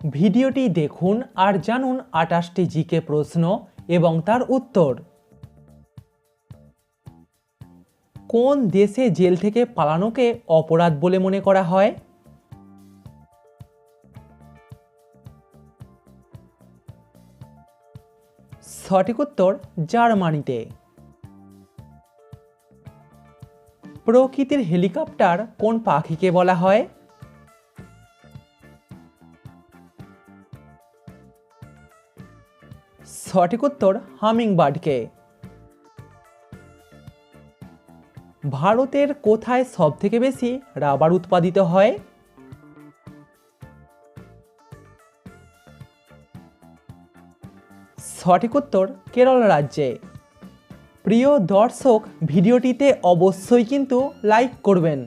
ভিডিওটি দেখুন আর জানুন আটাশটি জিকে প্রশ্ন এবং তার উত্তর। কোন দেশে জেল থেকে পালানোকে অপরাধ বলে মনে করা হয়? সঠিক উত্তর, জার্মানিতে। প্রকৃতির হেলিকপ্টার কোন পাখিকে বলা হয়? সঠিক উত্তর হামিংবার্ডকে। ভারতের কোথায় সবথেকে বেশি রাবার উৎপাদিত হয়? সঠিক উত্তর কেরল রাজ্যে। প্রিয় দর্শক, ভিডিওটিতে অবশ্যই কিন্তু লাইক করবেন।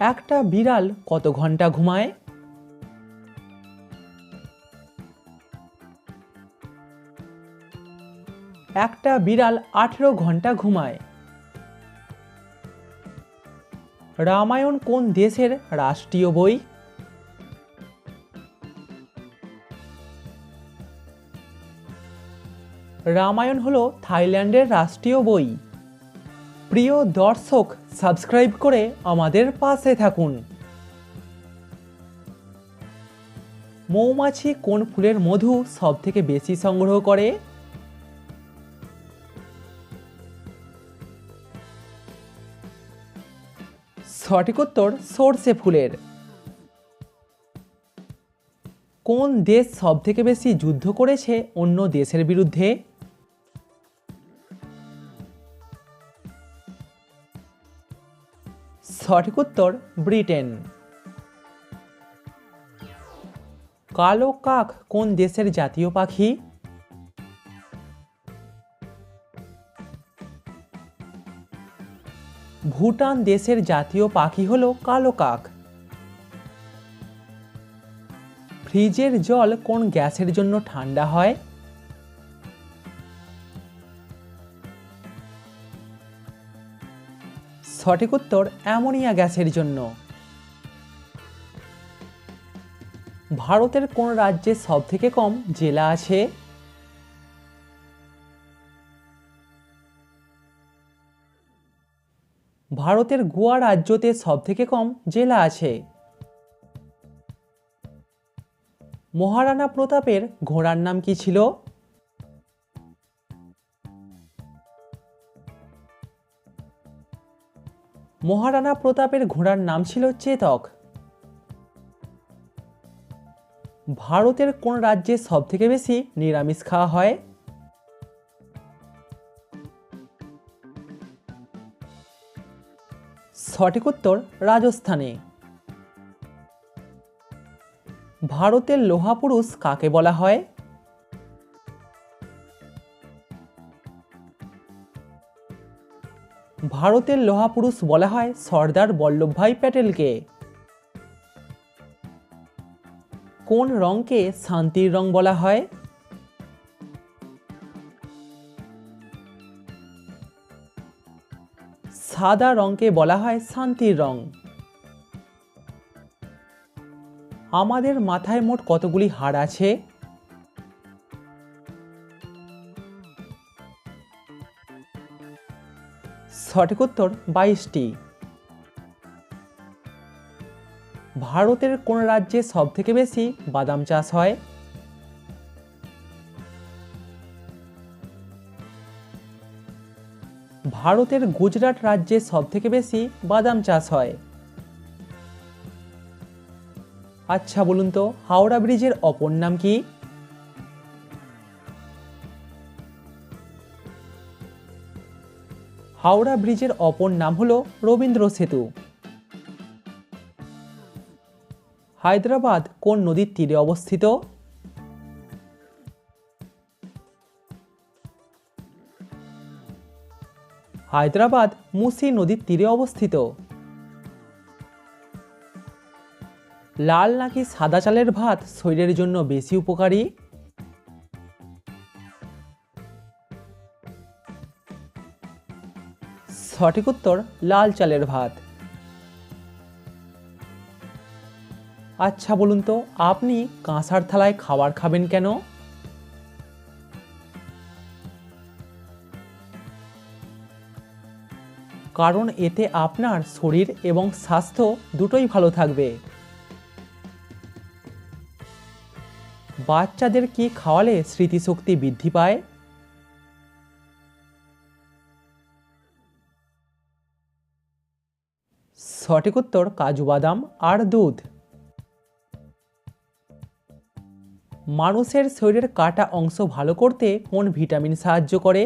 একটা বিড়াল কত ঘণ্টা ঘুমায়? একটা বিড়াল আঠেরো ঘণ্টা ঘুমায়। রামায়ণ কোন দেশের রাষ্ট্রীয় বই? রামায়ণ হলো থাইল্যান্ডের রাষ্ট্রীয় বই। প্রিয় দর্শক, সাবস্ক্রাইব করে আমাদের পাশে থাকুন। মৌমাছি কোন ফুলের মধু সবথেকে বেশি সংগ্রহ করে? সঠিক উত্তর সর্ষে ফুলের। কোন দেশ সবথেকে বেশি যুদ্ধ করেছে অন্য দেশের বিরুদ্ধে? সঠিক উত্তর ব্রিটেন। কালো কাক কোন দেশের জাতীয় পাখি? ভুটান দেশের জাতীয় পাখি হলো কালো কাক। ফ্রিজের জল কোন গ্যাসের জন্য ঠান্ডা হয়? সঠিক উত্তর, অ্যামোনিয়া গ্যাসের জন্য। ভারতের কোন রাজ্যে সব থেকে কম জেলা আছে? ভারতের গোয়া রাজ্যতে সব থেকে কম জেলা আছে। মহারানা প্রতাপের ঘোড়ার নাম কি ছিল? মহারানা প্রতাপের ঘোড়ার নাম ছিল চেতক। ভারতের কোন রাজ্যে সব থেকে বেশি নিরামিষ খাওয়া হয়? সঠিক উত্তর রাজস্থানে। ভারতের লোহা পুরুষ কাকে বলা হয়? ভারতের লোহা পুরুষ বলা হয় সর্দার বল্লভভাই প্যাটেলকে। কোন রঙকে শান্তির রং বলা হয়? সাদা রঙকে বলা হয় শান্তির রং। আমাদের মাথায় মোট কতগুলি হাড় আছে? সঠিক উত্তর, বাইশটি। ভারতের কোন রাজ্যে সব থেকে বেশি বাদাম চাষ হয়? ভারতের গুজরাট রাজ্যে সব থেকে বেশি বাদাম চাষ হয়? আচ্ছা বলুন তো, হাওড়া ব্রিজের অপর নাম কি? হাওড়া ব্রিজের অপর নাম হলো রবীন্দ্র সেতু। হায়দ্রাবাদ কোন নদীর তীরে অবস্থিত? হায়দ্রাবাদ মুসি নদীর তীরে অবস্থিত। লাল নাকি সাদা চালের ভাত শরীরের জন্য বেশি উপকারী? সঠিক উত্তর, লাল চালের ভাত। আচ্ছা বলুন তো, আপনি কাঁসার থালায় খাবার খাবেন কেন? কারণ এতে আপনার শরীর এবং স্বাস্থ্য দুটোই ভালো থাকবে। বাচ্চাদের কি খাওয়ালে স্মৃতিশক্তি বৃদ্ধি পায়? সঠিক উত্তর কাজু বাদাম আর দুধ। মানুষের শরীরের কাটা অংশ ভালো করতে কোন ভিটামিন সাহায্য করে?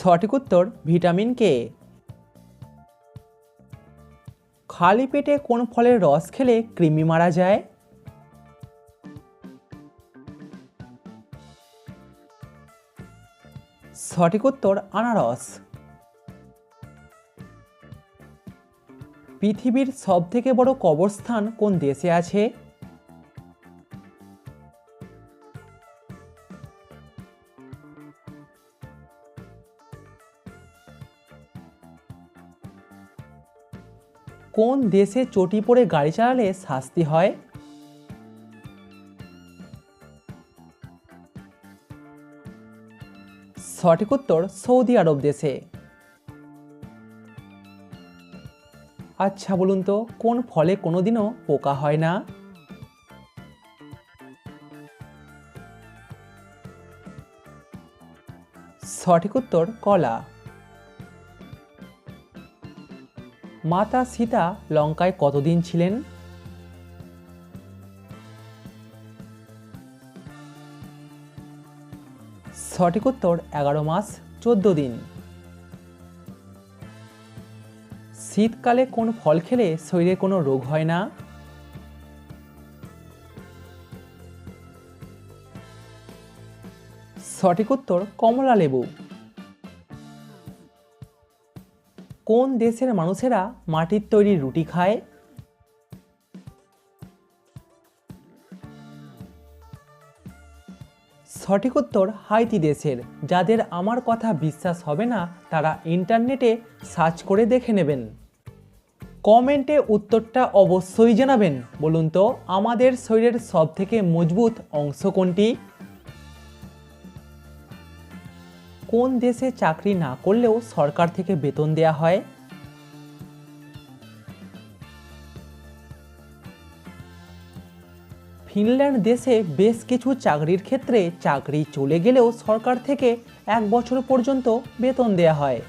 সঠিক উত্তর ভিটামিন কে। খালি পেটে কোন ফলের রস খেলে কৃমি মারা যায়? সঠিক উত্তর আনারস। পৃথিবীর সবথেকে বড় কবরস্থান কোন দেশে আছে? কোন দেশে চটি পড়ে গাড়ি চালালে শাস্তি হয়? সঠিক উত্তর, সৌদি আরব দেশে। আচ্ছা বলুন তো, কোন ফলে কোনোদিনও পোকা হয় না? সঠিক উত্তর, কলা। মাতা সীতা লঙ্কায় কতদিন ছিলেন? সঠিক উত্তর, এগারো মাস, চোদ্দ দিন। শীতকালে কোন ফল খেলে শরীরে কোনো রোগ হয় না? সঠিক উত্তর কমলা লেবু কোন দেশের মানুষেরা মাটির তৈরি রুটি খায়? সঠিক উত্তর হাইতি দেশের। যাদের আমার কথা বিশ্বাস হবে না, তারা ইন্টারনেটে সার্চ করে দেখে নেবেন। কমেন্টে উত্তরটা অবশ্যই জানাবেন। বলুন তো, আমাদের শরীরের সবথেকে মজবুত অংশ কোনটি? কোন দেশে চাকরি না করলেও সরকার থেকে বেতন দেয়া হয়? ফিনল্যান্ড দেশে বেশ কিছু চাকরির ক্ষেত্রে চাকরি চলে গেলেও সরকার থেকে এক বছর পর্যন্ত বেতন দেয়া হয়।